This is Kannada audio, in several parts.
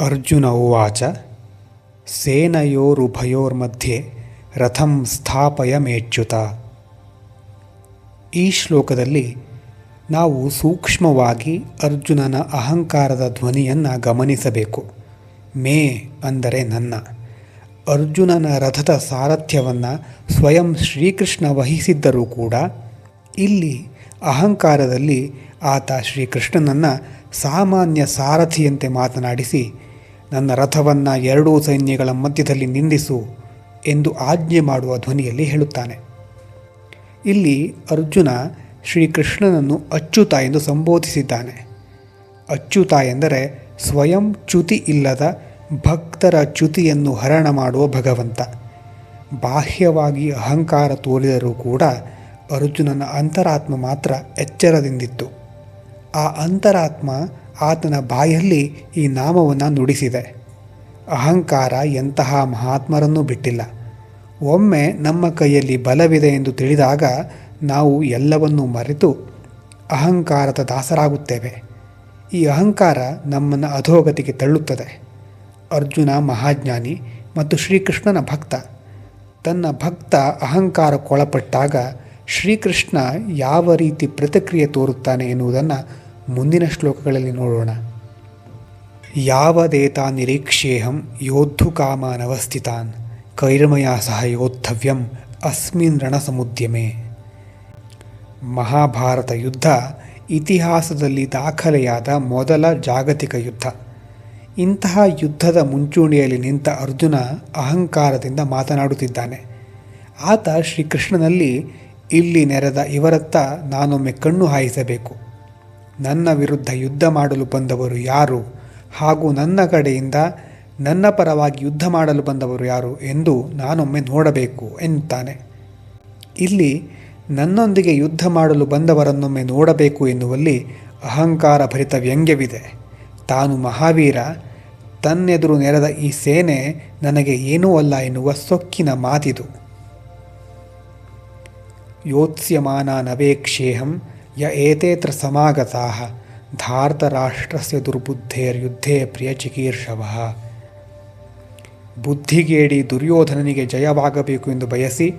ಅರ್ಜುನ ಉವಾಚ, ಸೇನೆಯೋರುಭಯೋರ್ಮಧ್ಯೆ ರಥಂ ಸ್ಥಾಪಯ ಮೇಚ್ಯುತ ಈ ಶ್ಲೋಕದಲ್ಲಿ ನಾವು ಸೂಕ್ಷ್ಮವಾಗಿ ಅರ್ಜುನನ ಅಹಂಕಾರದ ಧ್ವನಿಯನ್ನು ಗಮನಿಸಬೇಕು. ಮೇ ಅಂದರೆ ನನ್ನ. ಅರ್ಜುನನ ರಥದ ಸಾರಥ್ಯವನ್ನು ಸ್ವಯಂ ಶ್ರೀಕೃಷ್ಣ ವಹಿಸಿದ್ದರೂ ಕೂಡ ಇಲ್ಲಿ ಅಹಂಕಾರದಲ್ಲಿ ಆತ ಶ್ರೀಕೃಷ್ಣನನ್ನು ಸಾಮಾನ್ಯ ಸಾರಥಿಯಂತೆ ಮಾತನಾಡಿಸಿ ನನ್ನ ರಥವನ್ನು ಎರಡೂ ಸೈನ್ಯಗಳ ಮಧ್ಯದಲ್ಲಿ ನಿಂದಿಸು ಎಂದು ಆಜ್ಞೆ ಮಾಡುವ ಧ್ವನಿಯಲ್ಲಿ ಹೇಳುತ್ತಾನೆ. ಇಲ್ಲಿ ಅರ್ಜುನ ಶ್ರೀಕೃಷ್ಣನನ್ನು ಅಚ್ಯುತ ಎಂದು ಸಂಬೋಧಿಸಿದ್ದಾನೆ. ಅಚ್ಯುತ ಎಂದರೆ ಸ್ವಯಂ ಚ್ಯುತಿ ಇಲ್ಲದ ಭಕ್ತರ ಚ್ಯುತಿಯನ್ನು ಹರಣ ಮಾಡುವ ಭಗವಂತ. ಬಾಹ್ಯವಾಗಿ ಅಹಂಕಾರ ತೋರಿದರೂ ಕೂಡ ಅರ್ಜುನನ ಅಂತರಾತ್ಮ ಮಾತ್ರ ಎಚ್ಚರದಿಂದಿತ್ತು. ಆ ಅಂತರಾತ್ಮ ಆತನ ಬಾಯಲ್ಲಿ ಈ ನಾಮವನ್ನು ನುಡಿಸಿದೆ. ಅಹಂಕಾರ ಎಂತಹ ಮಹಾತ್ಮರನ್ನೂ ಬಿಟ್ಟಿಲ್ಲ. ಒಮ್ಮೆ ನಮ್ಮ ಕೈಯಲ್ಲಿ ಬಲವಿದೆ ಎಂದು ತಿಳಿದಾಗ ನಾವು ಎಲ್ಲವನ್ನೂ ಮರೆತು ಅಹಂಕಾರದ ದಾಸರಾಗುತ್ತೇವೆ. ಈ ಅಹಂಕಾರ ನಮ್ಮನ್ನು ಅಧೋಗತಿಗೆ ತಳ್ಳುತ್ತದೆ. ಅರ್ಜುನ ಮಹಾಜ್ಞಾನಿ ಮತ್ತು ಶ್ರೀಕೃಷ್ಣನ ಭಕ್ತ. ತನ್ನ ಭಕ್ತ ಅಹಂಕಾರಕ್ಕೊಳಪಟ್ಟಾಗ ಶ್ರೀಕೃಷ್ಣ ಯಾವ ರೀತಿ ಪ್ರತಿಕ್ರಿಯೆ ತೋರುತ್ತಾನೆ ಎನ್ನುವುದನ್ನು ಮುಂದಿನ ಶ್ಲೋಕಗಳಲ್ಲಿ ನೋಡೋಣ. ಯಾವದೇತಾ ಕಾಮ ನವಸ್ಥಿತಾನ್ ಕೈರ್ಮಯ ಸಹ ಯೋದ್ಧವ್ಯಂ ಅಸ್ಮಿನ್ ರಣಸಮುದ್ಯಮೆ. ಮಹಾಭಾರತ ಯುದ್ಧ ಇತಿಹಾಸದಲ್ಲಿ ದಾಖಲೆಯಾದ ಮೊದಲ ಜಾಗತಿಕ ಯುದ್ಧ. ಇಂತಹ ಯುದ್ಧದ ಮುಂಚೂಣಿಯಲ್ಲಿ ನಿಂತ ಅರ್ಜುನ ಅಹಂಕಾರದಿಂದ ಮಾತನಾಡುತ್ತಿದ್ದಾನೆ. ಆತ ಶ್ರೀಕೃಷ್ಣನಲ್ಲಿ, ಇಲ್ಲಿ ನೆರೆದ ಇವರತ್ತ ನಾನೊಮ್ಮೆ ಕಣ್ಣು ಹಾಯಿಸಬೇಕು. ನನ್ನ ವಿರುದ್ಧ ಯುದ್ಧ ಮಾಡಲು ಬಂದವರು ಯಾರು? ಹಾಗೂ ನನ್ನ ಕಡೆಯಿಂದ ನನ್ನ ಪರವಾಗಿ ಯುದ್ಧ ಮಾಡಲು ಬಂದವರು ಯಾರು ಎಂದು ನಾನೊಮ್ಮೆ ನೋಡಬೇಕು ಎನ್ನುತ್ತಾನೆ. ಇಲ್ಲಿ ನನ್ನೊಂದಿಗೆ ಯುದ್ಧ ಮಾಡಲು ಬಂದವರನ್ನೊಮ್ಮೆ ನೋಡಬೇಕು ಎನ್ನುವಲ್ಲಿ ಅಹಂಕಾರ ಭರಿತ ವ್ಯಂಗ್ಯವಿದೆ. ತಾನು ಮಹಾವೀರ, ತನ್ನೆದುರು ನೆರೆದ ಈ ಸೇನೆ ನನಗೆ ಏನೂ ಅಲ್ಲ ಎನ್ನುವ ಸೊಕ್ಕಿನ ಮಾತಿದು. ಯೋತ್ಸ್ಯಮಾನಾನವೇಕ್ಷೇಹಂ ಯ ಏತೇತ್ರ ಸಮಾಗತಾ ಧಾರ್ತರಾಷ್ಟ್ರಸ್ಯ ದುರ್ಬುದ್ಧೇರ್ಯುದ್ಧೇ ಪ್ರಿಯಚಿಕೀರ್ಷವ ಬುದ್ಧಿಗೇಡಿ ದುರ್ಯೋಧನನಿಗೆ ಜಯವಾಗಬೇಕು ಎಂದು ಬಯಸಿ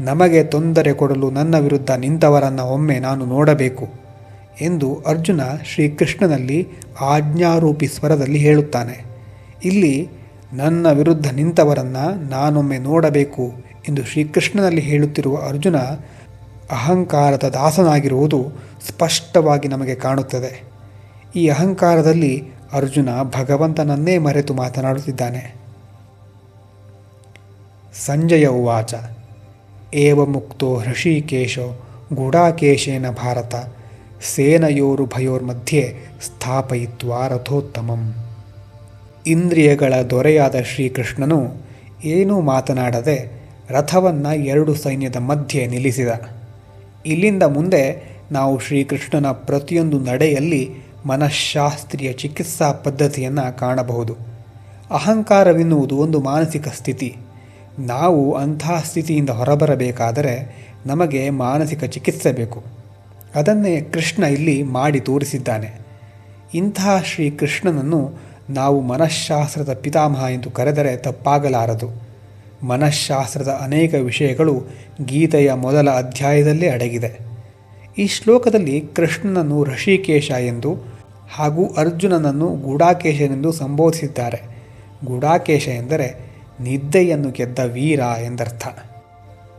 ನಮಗೆ ತೊಂದರೆ ಕೊಡಲು ನನ್ನ ವಿರುದ್ಧ ನಿಂತವರನ್ನು ಒಮ್ಮೆ ನಾನು ನೋಡಬೇಕು ಎಂದು ಅರ್ಜುನ ಶ್ರೀಕೃಷ್ಣನಲ್ಲಿ ಆಜ್ಞಾರೂಪಿ ಸ್ವರದಲ್ಲಿ ಹೇಳುತ್ತಾನೆ. ಇಲ್ಲಿ ನನ್ನ ವಿರುದ್ಧ ನಿಂತವರನ್ನು ನಾನೊಮ್ಮೆ ನೋಡಬೇಕು ಎಂದು ಶ್ರೀಕೃಷ್ಣನಲ್ಲಿ ಹೇಳುತ್ತಿರುವ ಅರ್ಜುನ ಅಹಂಕಾರದ ದಾಸನಾಗಿರುವುದು ಸ್ಪಷ್ಟವಾಗಿ ನಮಗೆ ಕಾಣುತ್ತದೆ. ಈ ಅಹಂಕಾರದಲ್ಲಿ ಅರ್ಜುನ ಭಗವಂತನನ್ನೇ ಮರೆತು ಮಾತನಾಡುತ್ತಿದ್ದಾನೆ. ಸಂಜಯ ಉವಾಚ. ಏವ ಮುಕ್ತೋ ಹೃಷಿಕೇಶೋ ಗುಡಾಕೇಶೇನ ಭಾರತ ಸೇನಯೋರು ಭಯೋರ್ಮಧ್ಯೆ ಸ್ಥಾಪಯಿತ್ವ ರಥೋತ್ತಮಂ. ಇಂದ್ರಿಯಗಳ ದೊರೆಯಾದ ಶ್ರೀಕೃಷ್ಣನು ಏನೂ ಮಾತನಾಡದೆ ರಥವನ್ನು ಎರಡು ಸೈನ್ಯದ ಮಧ್ಯೆ ನಿಲ್ಲಿಸಿದ. ಇಲ್ಲಿಂದ ಮುಂದೆ ನಾವು ಶ್ರೀಕೃಷ್ಣನ ಪ್ರತಿಯೊಂದು ನಡೆಯಲ್ಲಿ ಮನಃಶಾಸ್ತ್ರೀಯ ಚಿಕಿತ್ಸಾ ಪದ್ಧತಿಯನ್ನು ಕಾಣಬಹುದು. ಅಹಂಕಾರವೆನ್ನುವುದು ಒಂದು ಮಾನಸಿಕ ಸ್ಥಿತಿ. ನಾವು ಅಂತಹ ಸ್ಥಿತಿಯಿಂದ ಹೊರಬರಬೇಕಾದರೆ ನಮಗೆ ಮಾನಸಿಕ ಚಿಕಿತ್ಸೆ ಬೇಕು. ಅದನ್ನೇ ಕೃಷ್ಣ ಇಲ್ಲಿ ಮಾಡಿ ತೋರಿಸಿದ್ದಾನೆ. ಇಂತಹ ಶ್ರೀಕೃಷ್ಣನನ್ನು ನಾವು ಮನಃಶಾಸ್ತ್ರದ ಪಿತಾಮಹ ಎಂದು ಕರೆದರೆ ತಪ್ಪಾಗಲಾರದು. ಮನಃಶಾಸ್ತ್ರದ ಅನೇಕ ವಿಷಯಗಳು ಗೀತೆಯ ಮೊದಲ ಅಧ್ಯಾಯದಲ್ಲೇ ಅಡಗಿದೆ. ಈ ಶ್ಲೋಕದಲ್ಲಿ ಕೃಷ್ಣನನ್ನು ಋಷಿಕೇಶ ಎಂದು ಹಾಗೂ ಅರ್ಜುನನನ್ನು ಗೂಢಾಕೇಶನೆಂದು ಸಂಬೋಧಿಸಿದ್ದಾರೆ. ಗೂಢಾಕೇಶ ಎಂದರೆ ನಿದ್ದೆಯನ್ನು ಗೆದ್ದ ವೀರ ಎಂದರ್ಥ.